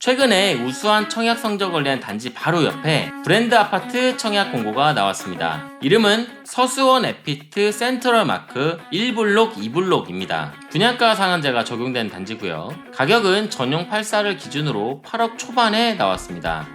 최근에 우수한 청약 성적을 낸 단지 바로 옆에 브랜드 아파트 청약 공고가 나왔습니다. 이름은 서수원 에피트 센트럴 마크 1블록 2블록입니다. 분양가 상한제가 적용된 단지고요. 가격은 전용 84를 기준으로 8억 초반에 나왔습니다.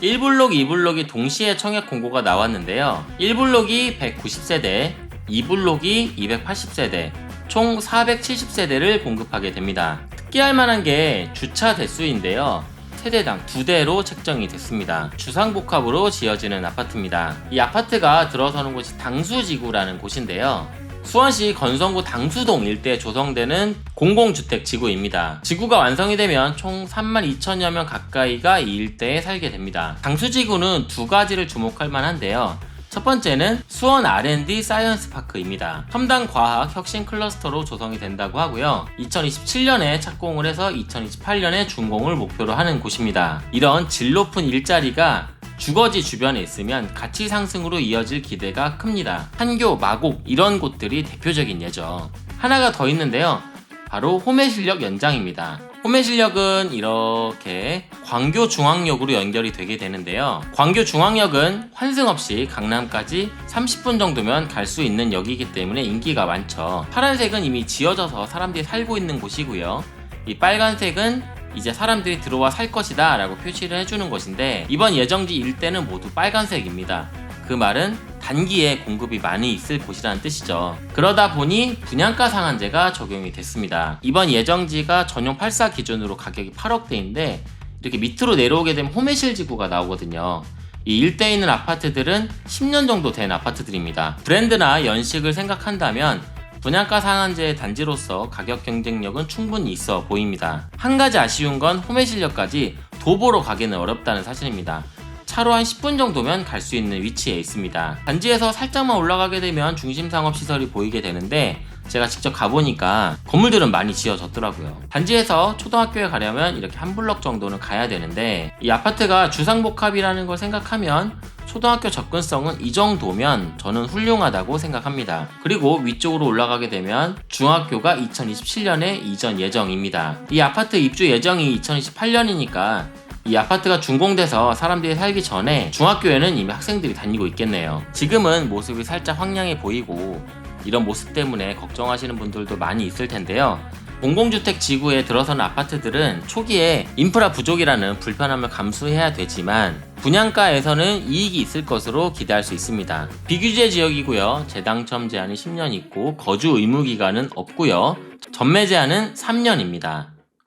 1블록, 2블록이 동시에 청약 공고가 나왔는데요. 1블록이 190세대, 2블록이 280세대, 총 470세대를 공급하게 됩니다. 특기할 만한 게 주차 대수인데요. 세대당 두 대로 책정이 됐습니다. 주상복합으로 지어지는 아파트입니다. 이 아파트가 들어서는 곳이 당수지구라는 곳인데요. 수원시 건성구 당수동 일대에 조성되는 공공주택 지구입니다. 지구가 완성이 되면 총 3만 2천여 명 가까이가 이 일대에 살게 됩니다. 당수지구는 두 가지를 주목할 만한데요. 첫 번째는 수원 R&D 사이언스 파크입니다. 첨단 과학 혁신 클러스터로 조성이 된다고 하고요. 2027년에 착공을 해서 2028년에 준공을 목표로 하는 곳입니다. 이런 질 높은 일자리가 주거지 주변에 있으면 가치 상승으로 이어질 기대가 큽니다. 한교, 마곡 이런 곳들이 대표적인 예죠. 하나가 더 있는데요. 바로 호매실역 연장입니다. 호매실역은 이렇게 광교 중앙역으로 연결이 되게 되는데요. 광교 중앙역은 환승 없이 강남까지 30분 정도면 갈 수 있는 역이기 때문에 인기가 많죠. 파란색은 이미 지어져서 사람들이 살고 있는 곳이고요. 이 빨간색은 이제 사람들이 들어와 살 것이다 라고 표시를 해주는 것인데 이번 예정지 일대는 모두 빨간색입니다. 그 말은 단기에 공급이 많이 있을 곳이라는 뜻이죠. 그러다 보니 분양가 상한제가 적용이 됐습니다. 이번 예정지가 전용 84 기준으로 가격이 8억대인데 이렇게 밑으로 내려오게 되면 호매실 지구가 나오거든요. 이 일대에 있는 아파트들은 10년 정도 된 아파트들입니다. 브랜드나 연식을 생각한다면 분양가 상한제의 단지로서 가격 경쟁력은 충분히 있어 보입니다. 한 가지 아쉬운 건 호매실역까지 도보로 가기는 어렵다는 사실입니다. 차로 한 10분 정도면 갈 수 있는 위치에 있습니다. 단지에서 살짝만 올라가게 되면 중심 상업 시설이 보이게 되는데 제가 직접 가보니까 건물들은 많이 지어졌더라고요. 단지에서 초등학교에 가려면 이렇게 한 블럭 정도는 가야 되는데 이 아파트가 주상복합이라는 걸 생각하면 초등학교 접근성은 이 정도면 저는 훌륭하다고 생각합니다. 그리고 위쪽으로 올라가게 되면 중학교가 2027년에 이전 예정입니다. 이 아파트 입주 예정이 2028년이니까 이 아파트가 준공돼서 사람들이 살기 전에 중학교에는 이미 학생들이 다니고 있겠네요. 지금은 모습이 살짝 황량해 보이고 이런 모습 때문에 걱정하시는 분들도 많이 있을 텐데요. 공공주택 지구에 들어서는 아파트들은 초기에 인프라 부족이라는 불편함을 감수해야 되지만 분양가에서는 이익이 있을 것으로 기대할 수 있습니다. 비규제 지역이고요. 재당첨 제한이 10년 있고 거주 의무 기간은 없고요. 전매 제한은 3년입니다.